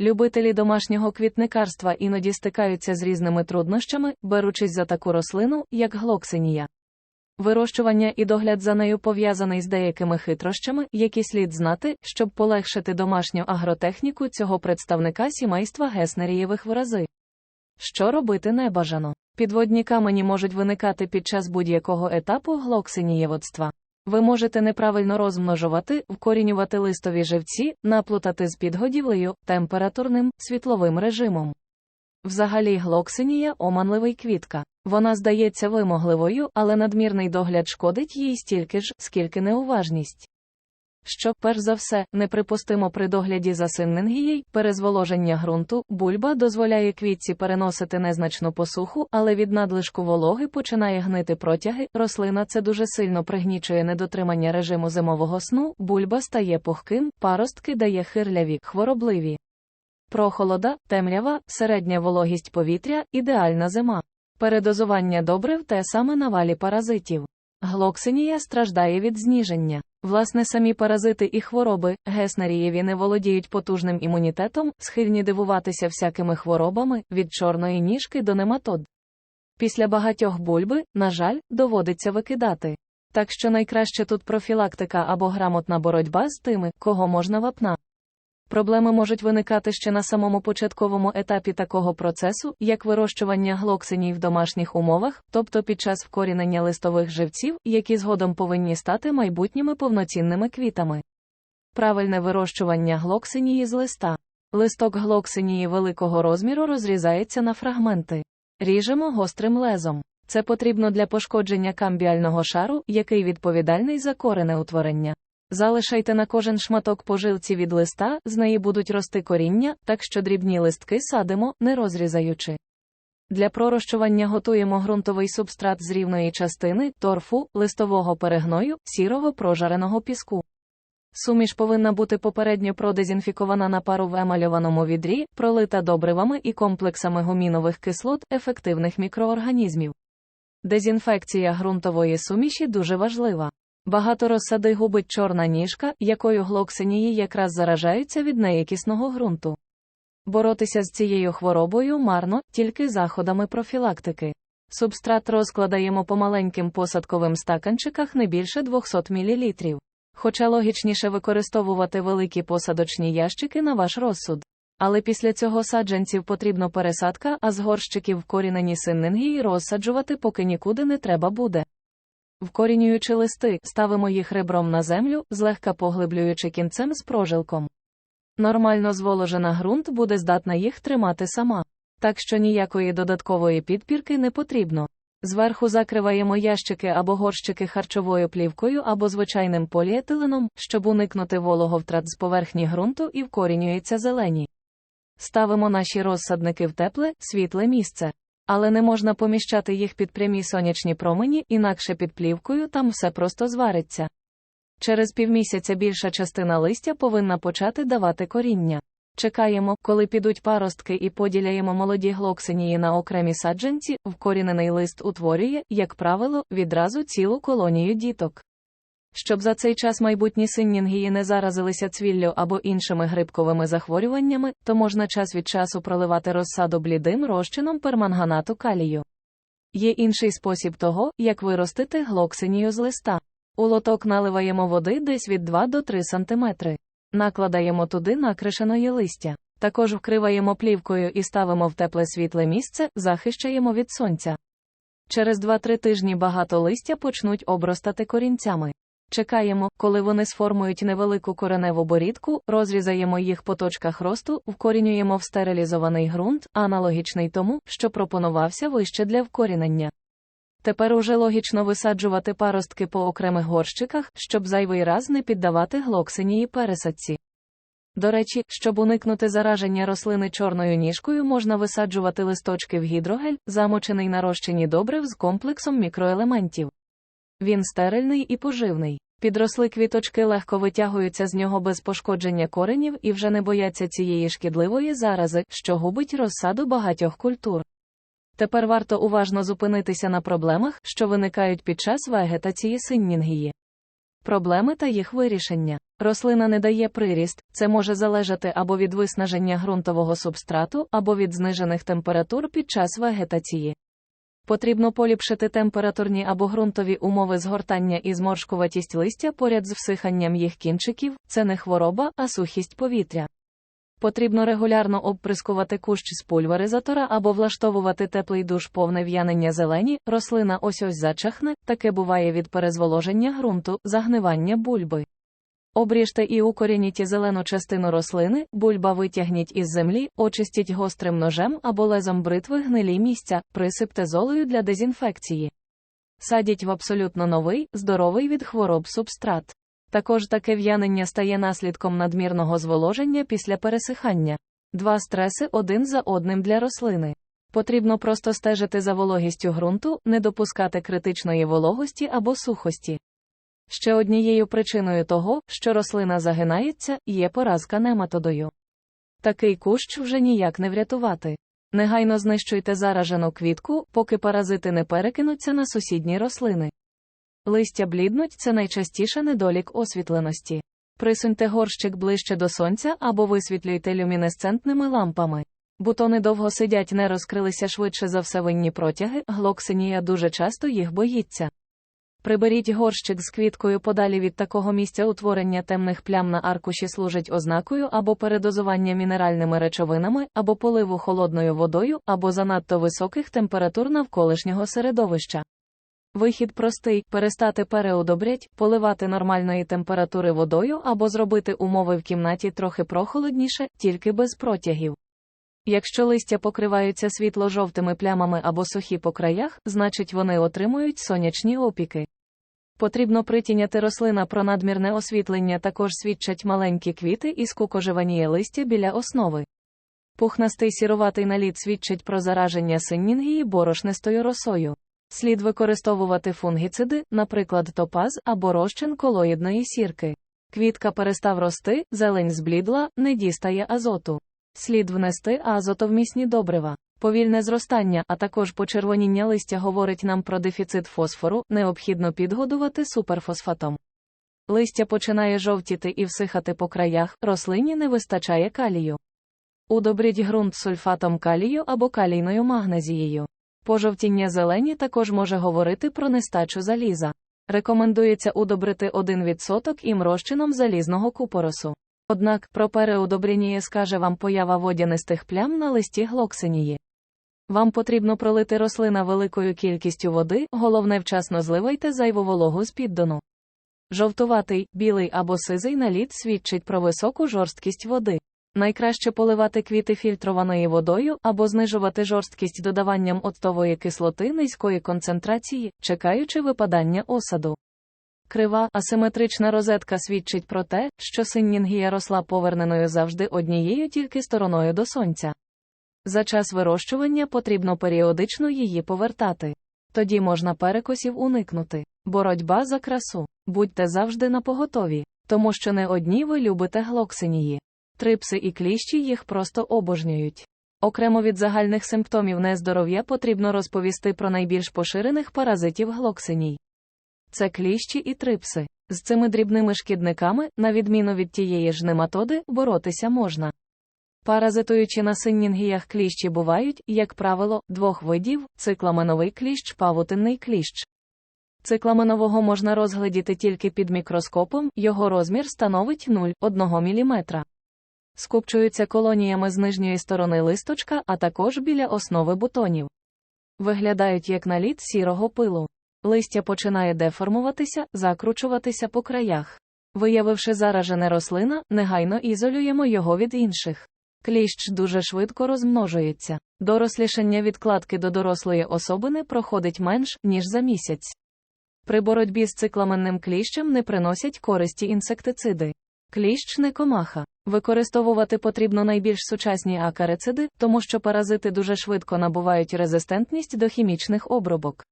Любителі домашнього квітникарства іноді стикаються з різними труднощами, беручись за таку рослину, як глоксинія. Вирощування і догляд за нею пов'язаний з деякими хитрощами, які слід знати, щоб полегшити домашню агротехніку цього представника сімейства геснерієвих в рази. Що робити небажано? Підводні камені можуть виникати під час будь-якого етапу глоксинієводства. Ви можете неправильно розмножувати, вкорінювати листові живці, наплутати з підгодівлею, температурним, світловим режимом. Взагалі глоксинія оманливий квітка. Вона здається вимогливою, але надмірний догляд шкодить їй стільки ж, скільки неуважність. Що, перш за все, неприпустимо при догляді за синнингією, перезволоження ґрунту, бульба дозволяє квітці переносити незначну посуху, але від надлишку вологи починає гнити протяги, рослина це дуже сильно пригнічує недотримання режиму зимового сну, бульба стає пухким, паростки дає хирляві, хворобливі. Прохолода, темрява, середня вологість повітря, ідеальна зима. Передозування добрив те саме на валі паразитів. Глоксинія страждає від зніження. Власне, самі паразити і хвороби, геснерієві не володіють потужним імунітетом, схильні дивуватися всякими хворобами, від чорної ніжки до нематод. Після багатьох бульби, на жаль, доводиться викидати. Так що найкраще тут профілактика або грамотна боротьба з тими, кого можна вапна. Проблеми можуть виникати ще на самому початковому етапі такого процесу, як вирощування глоксиній в домашніх умовах, тобто під час вкорінення листових живців, які згодом повинні стати майбутніми повноцінними квітами. Правильне вирощування глоксинії з листа. Листок глоксинії великого розміру розрізається на фрагменти. Ріжемо гострим лезом. Це потрібно для пошкодження камбіального шару, який відповідальний за корене утворення. Залишайте на кожен шматок пожилці від листа, з неї будуть рости коріння, так що дрібні листки садимо, не розрізаючи. Для пророщування готуємо ґрунтовий субстрат з рівної частини, торфу, листового перегною, сірого прожареного піску. Суміш повинна бути попередньо продезінфікована на пару в емальованому відрі, пролита добривами і комплексами гумінових кислот ефективних мікроорганізмів. Дезінфекція ґрунтової суміші дуже важлива. Багато розсади губить чорна ніжка, якою глоксинії якраз заражаються від неякісного ґрунту. Боротися з цією хворобою марно, тільки заходами профілактики. Субстрат розкладаємо по маленьким посадковим стаканчиках не більше 200 мл. Хоча логічніше використовувати великі посадочні ящики на ваш розсуд. Але після цього саджанців потрібно пересадка, а з горщиків вкорінені синнингії розсаджувати поки нікуди не треба буде. Вкорінюючи листи, ставимо їх ребром на землю, злегка поглиблюючи кінцем з прожилком. Нормально зволожена ґрунт буде здатна їх тримати сама. Так що ніякої додаткової підпірки не потрібно. Зверху закриваємо ящики або горщики харчовою плівкою або звичайним поліетиленом, щоб уникнути вологовтрат з поверхні ґрунту і вкорінюється зелені. Ставимо наші розсадники в тепле, світле місце. Але не можна поміщати їх під прямі сонячні промені, інакше під плівкою там все просто звариться. Через півмісяця більша частина листя повинна почати давати коріння. Чекаємо, коли підуть паростки і поділяємо молоді глоксинії на окремі саджанці, вкорінений лист утворює, як правило, відразу цілу колонію діток. Щоб за цей час майбутні синнінгії не заразилися цвіллю або іншими грибковими захворюваннями, то можна час від часу проливати розсаду блідим розчином перманганату калію. Є інший спосіб того, як виростити глоксинію з листа. У лоток наливаємо води десь від 2 до 3 см. Накладаємо туди накришеної листя. Також вкриваємо плівкою і ставимо в тепле світле місце, захищаємо від сонця. Через 2-3 тижні багато листя почнуть обростати корінцями. Чекаємо, коли вони сформують невелику кореневу борідку, розрізаємо їх по точках росту, вкорінюємо в стерилізований ґрунт, аналогічний тому, що пропонувався вище для вкорінення. Тепер уже логічно висаджувати паростки по окремих горщиках, щоб зайвий раз не піддавати глоксинії пересадці. До речі, щоб уникнути зараження рослини чорною ніжкою, можна висаджувати листочки в гідрогель, замочений на розчині добрив з комплексом мікроелементів. Він стерильний і поживний. Підросли квіточки легко витягуються з нього без пошкодження коренів і вже не бояться цієї шкідливої зарази, що губить розсаду багатьох культур. Тепер варто уважно зупинитися на проблемах, що виникають під час вегетації синнінгії. Проблеми та їх вирішення. Рослина не дає приріст, це може залежати або від виснаження ґрунтового субстрату, або від знижених температур під час вегетації. Потрібно поліпшити температурні або ґрунтові умови згортання і зморшкуватість листя поряд з всиханням їх кінчиків це не хвороба, а сухість повітря. Потрібно регулярно обприскувати кущ з пульверизатора або влаштовувати теплий душ повне в'янення зелені, рослина ось ось зачахне, таке буває від перезволоження ґрунту, загнивання бульби. Обріжте і укорініть зелену частину рослини, бульба витягніть із землі, очистіть гострим ножем або лезом бритви гнилі місця, присипте золою для дезінфекції. Садіть в абсолютно новий, здоровий від хвороб субстрат. Також таке в'янення стає наслідком надмірного зволоження після пересихання. Два стреси один за одним для рослини. Потрібно просто стежити за вологістю ґрунту, не допускати критичної вологості або сухості. Ще однією причиною того, що рослина загинається, є поразка нематодою. Такий кущ вже ніяк не врятувати. Негайно знищуйте заражену квітку, поки паразити не перекинуться на сусідні рослини. Листя бліднуть це найчастіше недолік освітленості. Присуньте горщик ближче до сонця або висвітлюйте люмінесцентними лампами. Бутони довго сидять, не розкрилися швидше за все винні протяги, глоксинія дуже часто їх боїться. Приберіть горщик з квіткою подалі від такого місця утворення темних плям на аркуші служить ознакою або передозування мінеральними речовинами, або поливу холодною водою, або занадто високих температур навколишнього середовища. Вихід простий перестати переудобрять, поливати нормальної температури водою або зробити умови в кімнаті трохи прохолодніше, тільки без протягів. Якщо листя покриваються світло-жовтими плямами або сухі по краях, значить вони отримують сонячні опіки. Потрібно притіняти рослина про надмірне освітлення також свідчать маленькі квіти і скукоживаніє листя біля основи. Пухнастий сіруватий наліт свідчить про зараження синнінгії борошнистою росою. Слід використовувати фунгіциди, наприклад, топаз або розчин колоїдної сірки. Квітка перестав рости, зелень зблідла, не дістає азоту. Слід внести азотовмісні добрива. Повільне зростання, а також почервоніння листя говорить нам про дефіцит фосфору, необхідно підгодувати суперфосфатом. Листя починає жовтіти і всихати по краях, рослині не вистачає калію. Удобріть ґрунт сульфатом калію або калійною магнезією. Пожовтіння зелені також може говорити про нестачу заліза. Рекомендується удобрити 1% ім розчином залізного купоросу. Однак про переудобрення скаже вам поява водянистих плям на листі глоксинії. Вам потрібно пролити рослина великою кількістю води, головне вчасно зливайте зайву вологу з піддону. Жовтуватий, білий або сизий наліт свідчить про високу жорсткість води. Найкраще поливати квіти фільтрованою водою або знижувати жорсткість додаванням оцтової кислоти низької концентрації, чекаючи випадання осаду. Крива асиметрична розетка свідчить про те, що синнінгія росла поверненою завжди однією тільки стороною до сонця. За час вирощування потрібно періодично її повертати. Тоді можна перекосів уникнути. Боротьба за красу. Будьте завжди на поготові, тому що не одні ви любите глоксинії. Трипси і кліщі їх просто обожнюють. Окремо від загальних симптомів нездоров'я потрібно розповісти про найбільш поширених паразитів глоксиній. Це кліщі і трипси. З цими дрібними шкідниками, на відміну від тієї ж нематоди, боротися можна. Паразитуючи на синнінгіях кліщі бувають, як правило, двох видів цикламеновий кліщ, павутинний кліщ. Цикламенового можна розглядіти тільки під мікроскопом, його розмір становить 0,1 мм. Скупчуються колоніями з нижньої сторони листочка, а також біля основи бутонів. Виглядають як наліт сірого пилу. Листя починає деформуватися, закручуватися по краях. Виявивши заражене рослина, негайно ізолюємо його від інших. Кліщ дуже швидко розмножується. Дорослішання відкладки до дорослої особини проходить менш, ніж за місяць. При боротьбі з цикламенним кліщем не приносять користі інсектициди. Кліщ не комаха. Використовувати потрібно найбільш сучасні акарициди, тому що паразити дуже швидко набувають резистентність до хімічних обробок.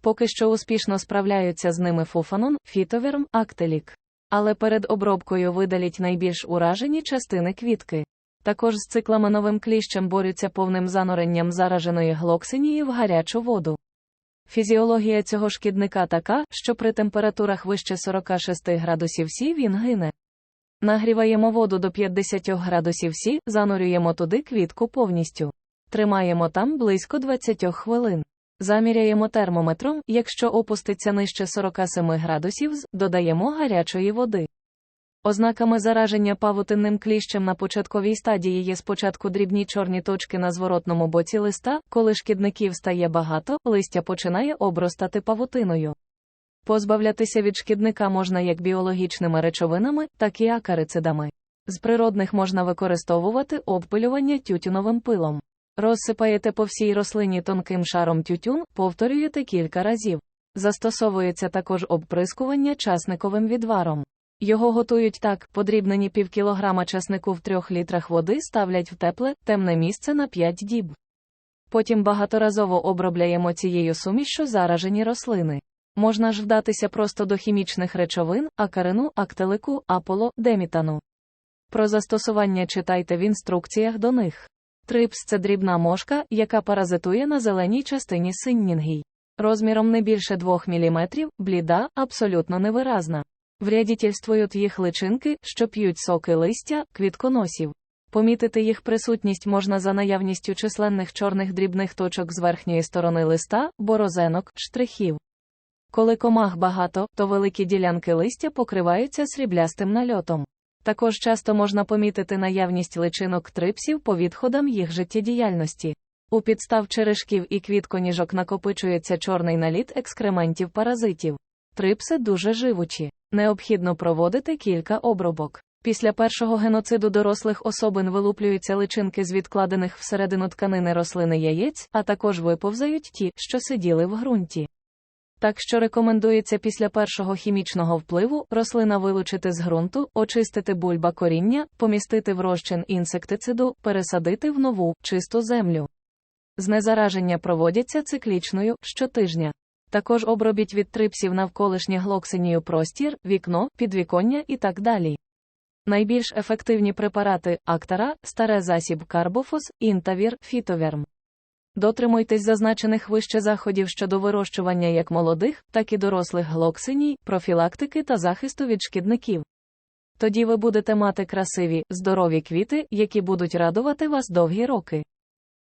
Поки що успішно справляються з ними фуфанон, фітовірм, актелік. Але перед обробкою видаліть найбільш уражені частини квітки. Також з цикламеновим кліщем борються повним зануренням зараженої глоксинії в гарячу воду. Фізіологія цього шкідника така, що при температурах вище 46 градусів Сі він гине. Нагріваємо воду до 50 градусів Сі, занурюємо туди квітку повністю. Тримаємо там близько 20 хвилин. Заміряємо термометром, якщо опуститься нижче 47 градусів, додаємо гарячої води. Ознаками зараження павутинним кліщем на початковій стадії є спочатку дрібні чорні точки на зворотному боці листа, коли шкідників стає багато, листя починає обростати павутиною. Позбавлятися від шкідника можна як біологічними речовинами, так і акарицидами. З природних можна використовувати обпилювання тютюновим пилом. Розсипаєте по всій рослині тонким шаром тютюн, повторюєте кілька разів. Застосовується також обприскування часниковим відваром. Його готують так: подрібнені півкілограма часнику в трьох літрах води ставлять в тепле, темне місце на 5 діб. Потім багаторазово обробляємо цією сумішшю заражені рослини. Можна ж вдатися просто до хімічних речовин, акарину, актелику, аполо, демітану. Про застосування читайте в інструкціях до них. Трипс це дрібна мошка, яка паразитує на зеленій частині синнінгій. Розміром не більше 2 мм, бліда, абсолютно невиразна. Врядітельствують їх личинки, що п'ють соки листя, квітконосів. Помітити їх присутність можна за наявністю численних чорних дрібних точок з верхньої сторони листа, борозенок, штрихів. Коли комах багато, то великі ділянки листя покриваються сріблястим нальотом. Також часто можна помітити наявність личинок трипсів по відходам їх життєдіяльності. У підстав черешків і квітконіжок накопичується чорний наліт екскрементів паразитів. Трипси дуже живучі. Необхідно проводити кілька обробок. Після першого геноциду дорослих особин вилуплюються личинки з відкладених всередину тканини рослини яєць, а також виповзають ті, що сиділи в ґрунті. Так що рекомендується після першого хімічного впливу рослина вилучити з ґрунту, очистити бульба коріння, помістити в розчин інсектициду, пересадити в нову, чисту землю. Знезараження проводяться циклічною щотижня. Також обробіть від трипсів навколишнє глоксинію простір, вікно, підвіконня і так далі. Найбільш ефективні препарати актара, старе засіб карбофос, інтавір, фітоверм. Дотримуйтесь зазначених вище заходів щодо вирощування як молодих, так і дорослих глоксиній, профілактики та захисту від шкідників. Тоді ви будете мати красиві, здорові квіти, які будуть радувати вас довгі роки.